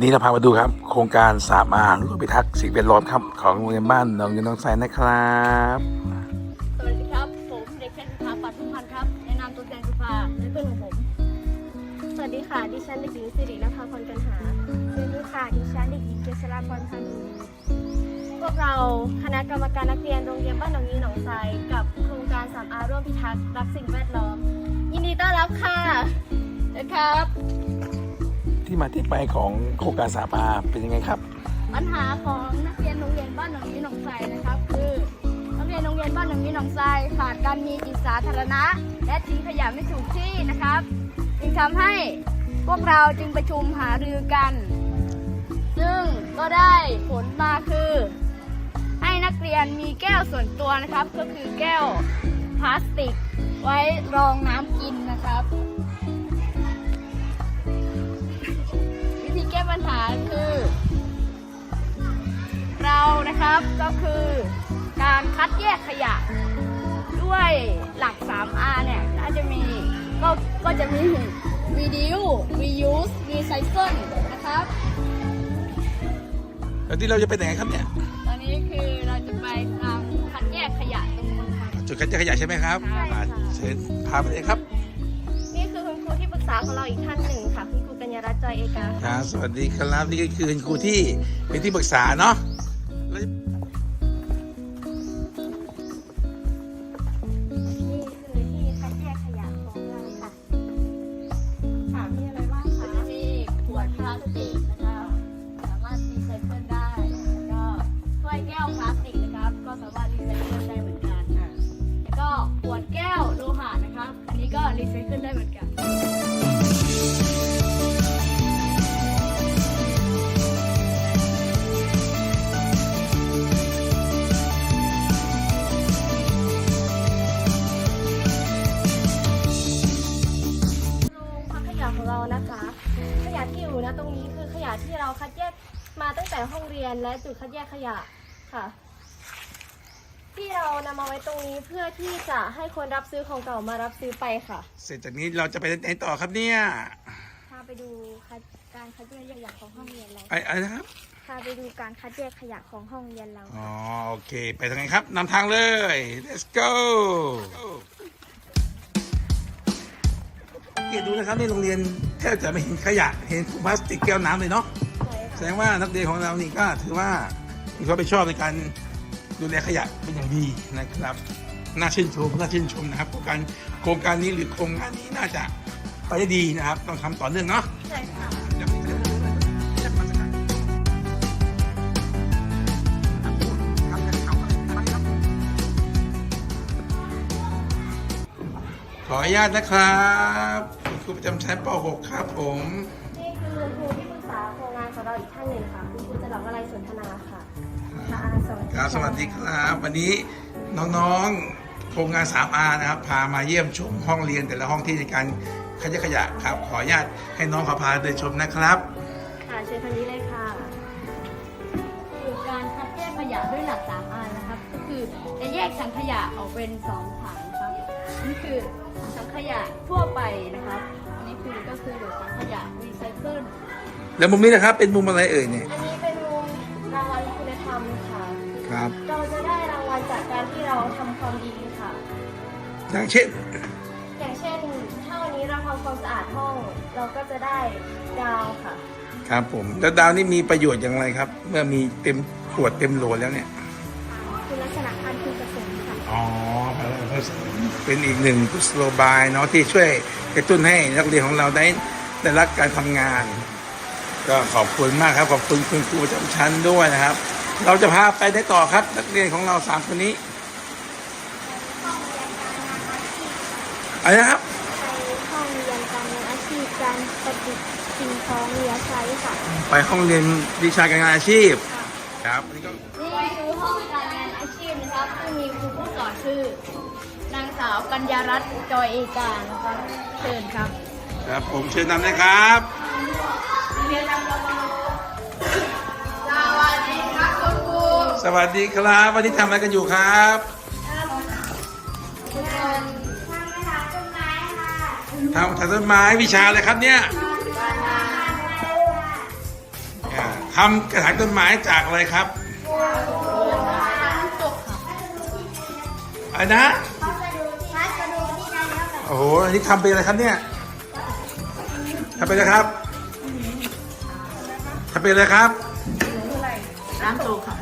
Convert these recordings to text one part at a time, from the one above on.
วันนี้เราพามาดูครับ โครงการสามอาร่วมพิทักษ์สิ่งแวดล้อมครับของโรงเรียนบ้านหนองเงินน้องไซนะครับ สวัสดีครับ ผมเด็กชายสุภาปัตทุพันธ์ครับแนะนำตัวแทนสุภาและเพื่อนของผม สวัสดีค่ะ ดิฉันเด็กหญิงสิรินภาพรกันหาสวัสดีค่ะ ดิฉันเด็กหญิงเกษราพรพันธ์พวกเราคณะกรรมการนักเรียนโรงเรียนบ้านหนองยีหนองไทรกับโครงการสามอาร่วมพิทักษ์รักสิ่งแวดล้อม ยินดีต้อนรับค่ะนะครับ ที่มาที่ไปของโครงการสามอาเป็นยังไงครับ ปัญหาของนักเรียนโรงเรียนบ้านหนองยีหนองไทรนะครับ คือนักเรียนโรงเรียนบ้านหนองยีหนองไทรขาดการมีจิตสาธารณะ และทิ้งขยะไม่ถูกที่นะครับจึงทำให้พวกเราจึงประชุมหารือกัน ซึ่งก็ได้ผลมาคือ ให้นักเรียนมีแก้วส่วนตัวนะครับ ก็คือแก้วพลาสติก ไว้รองน้ำกินนะครับ วิธีแก้ปัญหาคือ เรานะครับก็คือการคัดแยกขยะ ด้วยหลัก 3R เนี่ยน่าจะมีก็ก็จะมี reduce reuse recycle นะครับ แล้วที่เราจะไปไหนครับเนี่ย ตอนนี้คือเราจะไปทำคัดแยกขยะตรงนู้นครับจุดคัดแยกขยะใช่ไหมครับใช่ค่ะ อ่าเชิญพาไปเลยครับ นี่คือคุณครูที่ปรึกษาของเราอีกท่านหนึ่งค่ะคุณค รูกัญญารัตน์จอยเอกาคค่ะรับสวัสดีครับนี่ก็คือคุณครูที่เป็นที่ปรึกษาเนาะแล้วนี่คือที่คัดแยกขยะของเราค่ะ ค่ะมีอะไรบ้างคะจะมีขวดพลาสติกนะครับสามารถรีไซเคิลได้แล้วก็ถ้วยแก้วพลาสติกนะครับ ก็สามารถรีไซเคิลได้เหมือนกันอะแล้วก็ขวดแก้วโลหะนะครับอันนี้ก็รีไซเคิลได้เหมือนกัน แต่ห้องเรียนและจุดคัดแยกขยะค่ะ ที่เรานำมาไว้ตรงนี้เพื่อที่จะให้คนรับซื้อของเก่ามารับซื้อไปค่ะเสร็จจากนี้เราจะไปไหนต่อครับเนี่ยพาไปดูคัดการคัดแยกขยะของห้องเรียนเราไอ้อะไรนะครับพาไปดูการคัดแยกขยะของห้องเรียนเราอ๋อโอเค ไปทางไหนครับนำทางเลย let's go เกียรติดูนะครับในโรงเรียนแทบจะไม่เห็นขยะเห็นถุงพลาสติกแก้วน้ำเลยเนาะ แสดงว่านักเรียนของเรานี่ก็ถือว่ามีความรับผิดชอบในการดูแลขยะเป็นอย่างดีนะครับ น่าชื่นชมน่าชื่นชมนะครับโครงการโครงการนี้หรือโครงงานนี้น่าจะไปได้ดีนะครับ ต้องทำต่อเนื่องเนาะ ใช่ค่ะ ขออนุญาตนะครับครูประจำชั้นป .6 ครับผม เราอีกท่านหนึ่งค่ะคุณครูจรัสวลัยสนทนาค่ะค่ะสวัสดีครับสวัสดีครับ วันนี้น้องๆโครงงาน 3R นะครับ พามาเยี่ยมชมห้องเรียนแต่ละห้องที่ในการคัดแยกขยะครับ ขออนุญาตให้น้องเขาพาเดินชมนะครับ ค่ะเชิญทางนี้เลยค่ะคือการคัดแยกขยะด้วยหลัก 3R นะครับ ก็คือจะแยกถังขยะออกเป็น 2 ถังครับอันนี้คือถังขยะทั่วไปนะครับอันนี้คือก็คือถังขยะรีไซเคิล แล้วมุมนี้นะครับ เป็นมุมอะไรเอ่ยเนี่ยอันนี้เป็นมุมรางวัลคุณธรรมค่ะ ครับ เราจะได้รางวัลจากการที่เราทำความดีค่ะ อย่างเช่น อย่างเช่น ถ้าวันนี้เราทำความสะอาดห้อง เราก็จะได้ดาวค่ะ ครับผม แล้วดาวนี่มีประโยชน์อย่างไรครับ เมื่อมีเต็มขวดเต็มโหลแล้วเนี่ย คุณลักษณะอันพึงประสงค์ค่ะ อ๋อเป็นอีกหนึ่งกุศโลบายเนาะที่ช่วยกระตุ้นให้นักเรียนของเราได้ได้รักการทำงาน ก็ขอบคุณมากครับขอบคุณคุณครูประจำชั้นด้วยนะครับ เราจะพาไปได้ต่อครับ นักเรียนของเราสามคนนี้อะไรนะครับไปห้องเรียนการงานอาชีพการประดิษฐ์สิ่งของเหลือใช้ค่ะไปห้องเรียนวิชาการงานอาชีพ ครับอันนี้ก็นี่คือห้องการงานอาชีพนะครับซึ่งมีครูผู้สอนชื่อนางสาวกัญญารัตน์จอยเอกานะครับเชิญครับ ครับผมเชิญนำนะครับ สวัสดีครับคุณครูสวัสดีครับ วันนี้ทำอะไรกันอยู่ครับทุกคนทำทำต้นไม้วิชาอะไรครับเนี่ยทำกระถางต้นไม้จากอะไรครับอะไรนะโอ้โหอันนี้ทำเป็นอะไรครับเนี่ยทำเป็นอะไรครับ ทำเป็นอะไรครับน้ำตุกค่ะ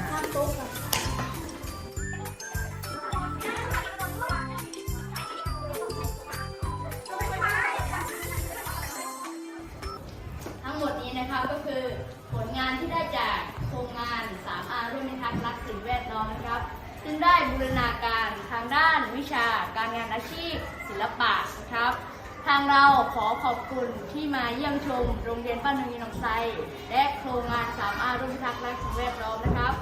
ทั้งหมดนี้นะครับก็คือผลงานที่ได้จากโครงงาน 3R ร่วมในทางรักสิ่งแวดล้อมนะครับ ซึ่งได้บูรณาการทางด้านวิชาการงานอาชีพ ศิลปะนะครับ ทางเราขอขอบคุณที่มาเยี่ยมชมโรงเรียนบ้านนงยีหนองไซ และโครงงาน 3R ร่วมในทางรักสิ่งแวดล้อมนะครับ